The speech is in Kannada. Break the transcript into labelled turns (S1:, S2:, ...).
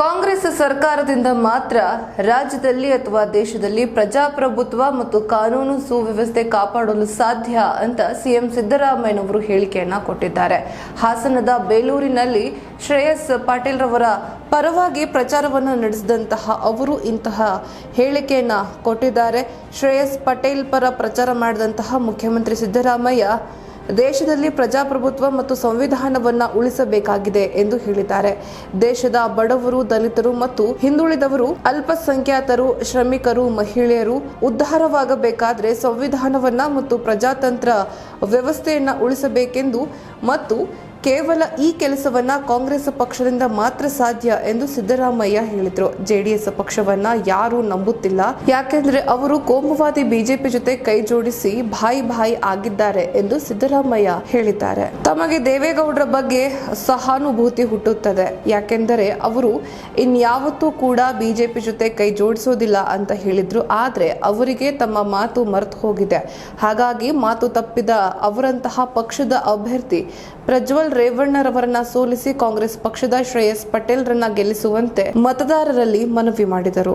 S1: ಕಾಂಗ್ರೆಸ್ ಸರ್ಕಾರದಿಂದ ಮಾತ್ರ ರಾಜ್ಯದಲ್ಲಿ ಅಥವಾ ದೇಶದಲ್ಲಿ ಪ್ರಜಾಪ್ರಭುತ್ವ ಮತ್ತು ಕಾನೂನು ಸುವ್ಯವಸ್ಥೆ ಕಾಪಾಡಲು ಸಾಧ್ಯ ಅಂತ ಸಿಎಂ ಸಿದ್ದರಾಮಯ್ಯನವರು ಹೇಳಿಕೆಯನ್ನ ಕೊಟ್ಟಿದ್ದಾರೆ. ಹಾಸನದ ಬೇಲೂರಿನಲ್ಲಿ ಶ್ರೇಯಸ್ ಪಾಟೀಲ್ ರವರ ಪರವಾಗಿ ಪ್ರಚಾರವನ್ನು ನಡೆಸಿದಂತಹ ಅವರು ಇಂತಹ ಹೇಳಿಕೆಯನ್ನ ಕೊಟ್ಟಿದ್ದಾರೆ. ಶ್ರೇಯಸ್ ಪಟೇಲ್ ಪರ ಪ್ರಚಾರ ಮಾಡಿದಂತಹ ಮುಖ್ಯಮಂತ್ರಿ ಸಿದ್ದರಾಮಯ್ಯ ದೇಶದಲ್ಲಿ ಪ್ರಜಾಪ್ರಭುತ್ವ ಮತ್ತು ಸಂವಿಧಾನವನ್ನು ಉಳಿಸಬೇಕಾಗಿದೆ ಎಂದು ಹೇಳಿದ್ದಾರೆ. ದೇಶದ ಬಡವರು, ದಲಿತರು ಮತ್ತು ಹಿಂದುಳಿದವರು, ಅಲ್ಪಸಂಖ್ಯಾತರು, ಶ್ರಮಿಕರು, ಮಹಿಳೆಯರು ಉದ್ಧಾರವಾಗಬೇಕಾದರೆ ಸಂವಿಧಾನವನ್ನ ಮತ್ತು ಪ್ರಜಾತಂತ್ರ ವ್ಯವಸ್ಥೆಯನ್ನು ಉಳಿಸಬೇಕೆಂದು ಮತ್ತು ಕೇವಲ ಈ ಕೆಲಸವನ್ನ ಕಾಂಗ್ರೆಸ್ ಪಕ್ಷದಿಂದ ಮಾತ್ರ ಸಾಧ್ಯ ಎಂದು ಸಿದ್ದರಾಮಯ್ಯ ಹೇಳಿದರು. ಜೆಡಿಎಸ್ ಪಕ್ಷವನ್ನ ಯಾರೂ ನಂಬುತ್ತಿಲ್ಲ. ಯಾಕೆಂದ್ರೆ ಅವರು ಕೋಮುವಾದಿ ಬಿಜೆಪಿ ಜೊತೆ ಕೈ ಜೋಡಿಸಿ ಬಾಯಿ ಬಾಯಿ ಆಗಿದ್ದಾರೆ ಎಂದು ಸಿದ್ದರಾಮಯ್ಯ ಹೇಳಿದ್ದಾರೆ. ತಮಗೆ ದೇವೇಗೌಡರ ಬಗ್ಗೆ ಸಹಾನುಭೂತಿ ಹುಟ್ಟುತ್ತದೆ. ಯಾಕೆಂದರೆ ಅವರು ಇನ್ಯಾವತ್ತೂ ಕೂಡ ಬಿಜೆಪಿ ಜೊತೆ ಕೈ ಜೋಡಿಸೋದಿಲ್ಲ ಅಂತ ಹೇಳಿದ್ರು. ಆದ್ರೆ ಅವರಿಗೆ ತಮ್ಮ ಮಾತು ಮರೆತು ಹೋಗಿದೆ. ಹಾಗಾಗಿ ಮಾತು ತಪ್ಪಿದ ಅವರಂತಹ ಪಕ್ಷದ ಅಭ್ಯರ್ಥಿ ಪ್ರಜ್ವಲ್ ರೇವಣ್ಣರವರನ್ನ ಸೋಲಿಸಿ ಕಾಂಗ್ರೆಸ್ ಪಕ್ಷದ ಶ್ರೇಯಸ್ ಪಟೇಲ್ರನ್ನ ಗೆಲ್ಲಿಸುವಂತೆ ಮತದಾರರಲ್ಲಿ ಮನವಿ ಮಾಡಿದರು.